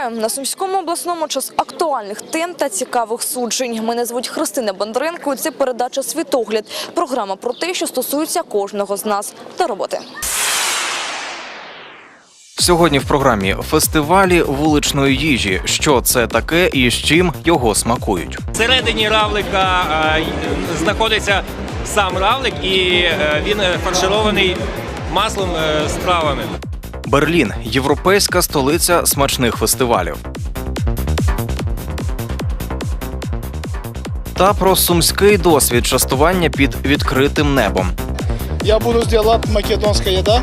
Вітаю на сумському обласному час актуальних тем та цікавих суджень. Мене звуть Христина Бондаренко. і Це передача Світогляд. Програма про те, що стосується кожного з нас та роботи. Сьогодні в програмі фестивалі вуличної їжі. Що це таке і з чим його смакують? Всередині равлика е, знаходиться сам равлик, і е, він е, фарширований маслом з травами. Берлін європейська столиця смачних фестивалів. Та про сумський досвід частування під відкритим небом. Я буду делать македонська їда.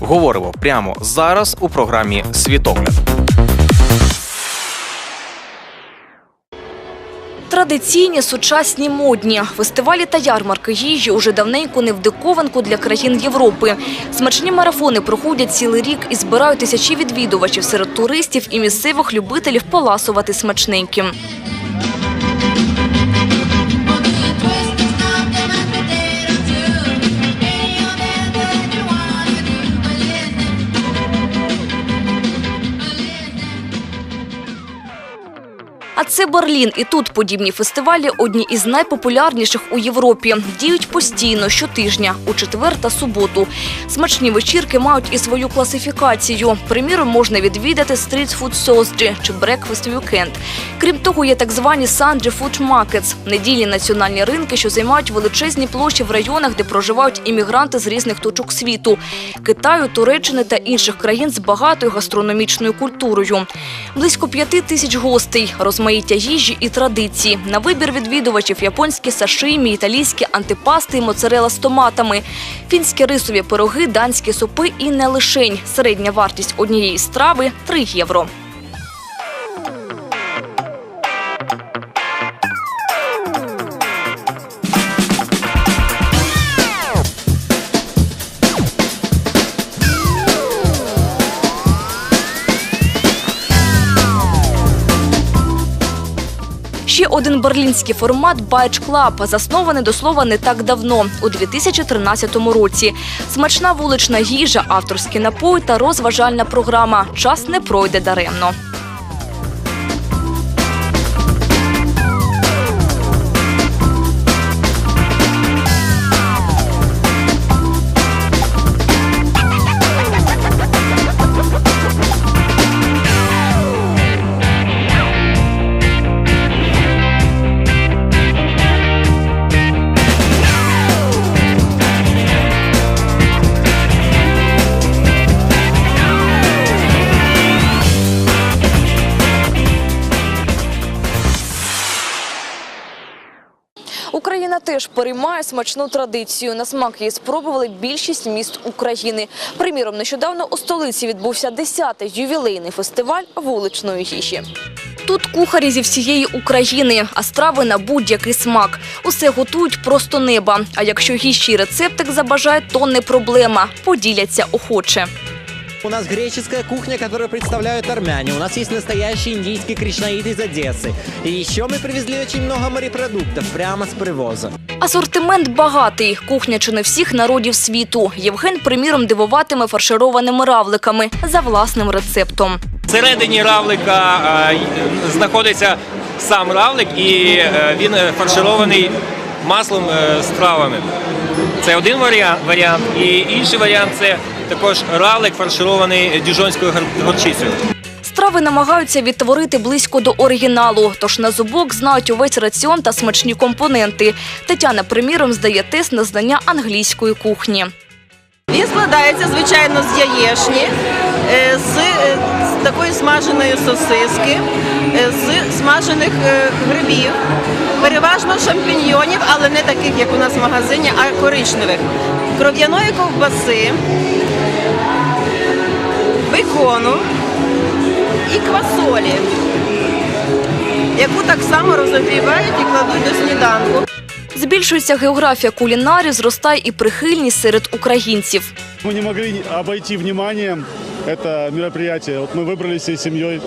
Говоримо прямо зараз у програмі Світогляд. Традиційні, сучасні, модні фестивалі та ярмарки їжі уже давненько не в диковинку для країн Європи. Смачні марафони проходять цілий рік і збирають тисячі відвідувачів серед туристів і місцевих любителів поласувати смачненьким. А це Берлін. І тут подібні фестивалі одні із найпопулярніших у Європі. Діють постійно щотижня, у четвер та суботу. Смачні вечірки мають і свою класифікацію. Приміром, можна відвідати Street Food Thursday чи Breakfast Weekend. Крім того, є так звані Sunday Food Markets – недільні національні ринки, що займають величезні площі в районах, де проживають іммігранти з різних точок світу – Китаю, Туреччини та інших країн з багатою гастрономічною культурою. Близько п'яти тисяч гостей, розмаїття їжі і традиції. На вибір відвідувачів японські сашимі, італійські антипасти і моцарела з томатами, фінські рисові пироги, данські супи і не лишень. Середня вартість однієї страви – 3 євро. Ще один берлінський формат Байч Клаб, заснований до слова не так давно, у 2013 році. Смачна вулична їжа, авторський напої та розважальна програма. Час не пройде даремно. Україна переймає смачну традицію. На смак її спробували більшість міст України. Приміром, нещодавно у столиці відбувся 10-й ювілейний фестиваль вуличної їжі. Тут кухарі зі всієї України, а страви на будь-який смак. Усе готують просто неба. А якщо гіщий рецептик забажає, то не проблема. Поділяться охоче. У нас греческая кухня, которую представляют армяне. У нас есть настоящий индийский кришнаид из Одессы. И еще мы привезли очень много морепродуктов прямо с привоза. Асортимент багатий. Кухня чи не всіх народів світу. Євген, приміром, дивуватиме фаршированими равликами за власним рецептом. Всередині равлика е, знаходиться сам равлик, і е, він фарширований маслом е, з травами. Це один варіант, варіант. І інший варіант це також ралик, фарширований діжонською гор- горчицею. Страви намагаються відтворити близько до оригіналу, тож на зубок знають увесь раціон та смачні компоненти. Тетяна, приміром, здає тест на знання англійської кухні. Він складається, звичайно, з яєшні, е, з, е, з такої смаженої сосиски, е, з смажених е, грибів, переважно шампіньйонів, але не таких, як у нас в магазині, а коричневих, кров'яної ковбаси, бекону і квасолі, яку так само розогрівають і кладуть до сніданку. Збільшується географія кулінарів, зростає і прихильність серед українців. Мы не могли обойти вниманием это мероприятие. Вот мы выбрали всей семьей.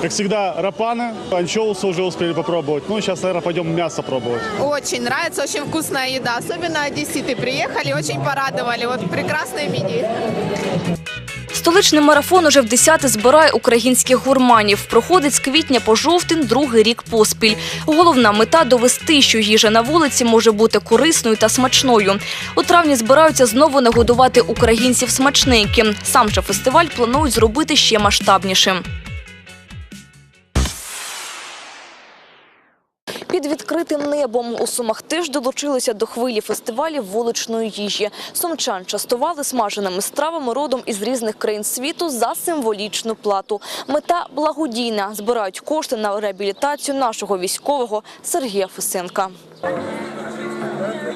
Как всегда, рапаны, анчоусы уже успели попробовать. Ну, сейчас, наверное, пойдем мясо пробовать. Очень нравится, очень вкусная еда. Особенно одесситы приехали, очень порадовали. Вот прекрасное меню. Столичний марафон уже в десяте збирає українських гурманів. Проходить з квітня по жовтень другий рік поспіль. Головна мета – довести, що їжа на вулиці може бути корисною та смачною. У травні збираються знову нагодувати українців смачненьким. Сам же фестиваль планують зробити ще масштабнішим. Під відкритим небом у Сумах теж долучилися до хвилі фестивалів вуличної їжі. Сумчан частували смаженими стравами родом із різних країн світу за символічну плату. Мета благодійна. Збирають кошти на реабілітацію нашого військового Сергія Фесенка.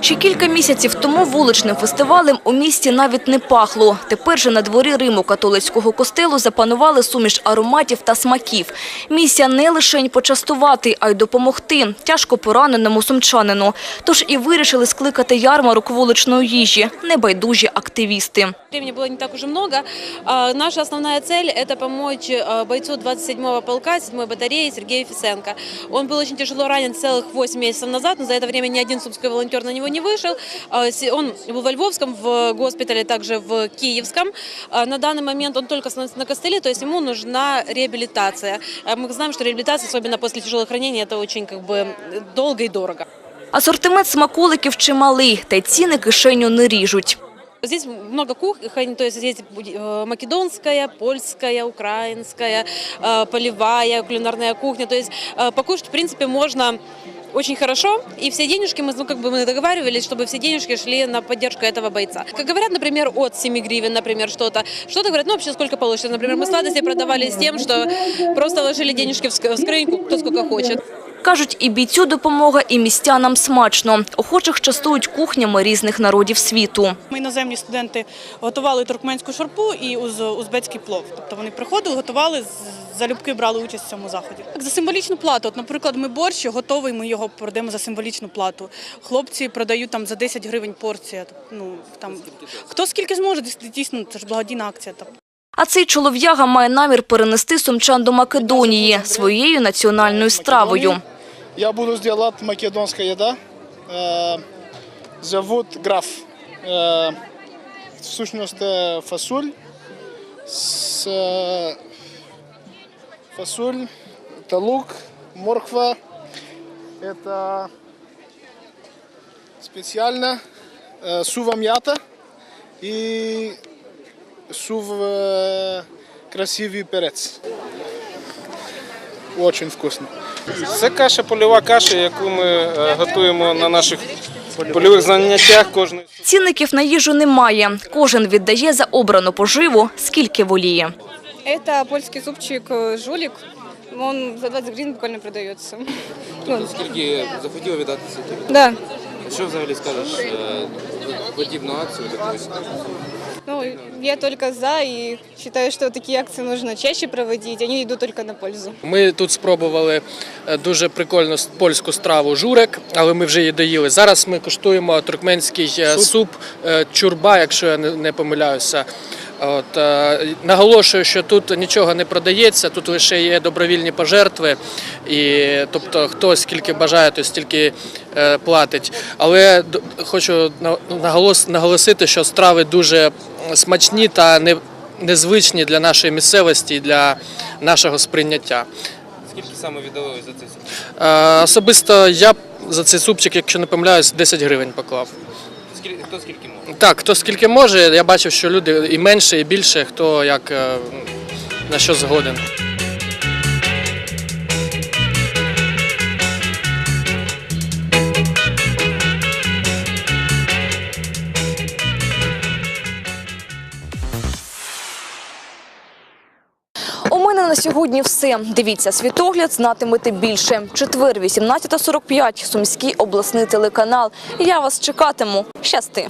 Ще кілька місяців тому вуличним фестивалем у місті навіть не пахло. Тепер же на дворі Риму католицького костелу запанували суміш ароматів та смаків. Місія не лише почастувати, а й допомогти тяжко пораненому сумчанину. Тож і вирішили скликати ярмарок вуличної їжі небайдужі активісти. Времени было не так уже много. А, Наша основная цель – это помочь а, бойцу 27-го полка 7-й батареи Сергею Фисенко. Он был очень тяжело ранен целых 8 месяцев назад, но за это время ни один сумской волонтер на него не вышел. А, се- Он был во Львовском в госпитале, также в Киевском. А, На данный момент он только становится на костыле, то есть ему нужна реабилитация. А Мы знаем, что реабилитация, особенно после тяжелых ранений, это очень как бы долго и дорого. Асортимент смаколиків чималий, та й ціни кишеню не ріжуть. Здесь много кухонь, то есть здесь э, македонская, польская, украинская, э, полевая, кулинарная кухня. То есть э, покушать, в принципе, можно очень хорошо, и все денежки, мы, ну, как бы мы договаривались, чтобы все денежки шли на поддержку этого бойца. Как говорят, например, от 7 гривен, например, что-то. Что-то говорят, ну, вообще сколько получится. Например, мы сладости продавали с тем, что просто ложили денежки в ск- в скриньку, кто сколько хочет. Кажуть, і бійцю допомога, і містянам смачно. Охочих частують кухнями різних народів світу. Ми іноземні студенти готували туркменську шарпу і уз- узбецький плов. Тобто вони приходили, готували, залюбки брали участь в цьому заході. Так, за символічну плату. От, наприклад, ми борщ готовий, ми його продаємо за символічну плату. Хлопці продають там за 10 гривень порція. Тобто, Ну, там, хто скільки зможе, дійсно, це ж благодійна акція. Тобто. А цей чолов'яга має намір перенести сумчан до Македонії своєю національною стравою. Я буду делать македонская еда. Э, Зовут граф. Э, В сущности фасоль. С э, фасоль, это лук, морква. Это специально э, сува мята и сув э, красивый перец. Очень вкусно. Це каша, польова каша, яку ми е, готуємо на наших польових заняттях кожної. Цінників на їжу немає. Кожен віддає за обрану поживу, скільки воліє. Это польский супчик э, жулик. Он за 20 гривен буквально продается. Ну, Скільки захотіла віддатися? Да. Що взагалі скажеш е, подібну акцію? Ну, я только за и считаю, что такие акции нужно чаще проводить. Они идут только на пользу. Ми тут спробували е, дуже прикольну польську страву журек, але ми вже її доїли. Зараз ми куштуємо туркменський е, суп е, чурба, якщо я не помиляюся. От, е, наголошую, що тут нічого не продається, тут лише є добровільні пожертви, і тобто хто скільки бажає, то стільки е, платить. Але хочу на- наголос, наголосити, що страви дуже смачні та незвичні для нашої місцевості і для нашого сприйняття. Скільки саме віддали за цей суп? Е, Особисто я за цей супчик, якщо не помиляюсь, 10 гривень поклав. Хто скільки може? Так, хто скільки може, я бачив, що люди і менше, і більше, хто як е, на що згоден. Сьогодні все. Дивіться світогляд, знатимете більше. Четвер, 18.45, Сумський обласний телеканал. Я вас чекатиму. Щасти.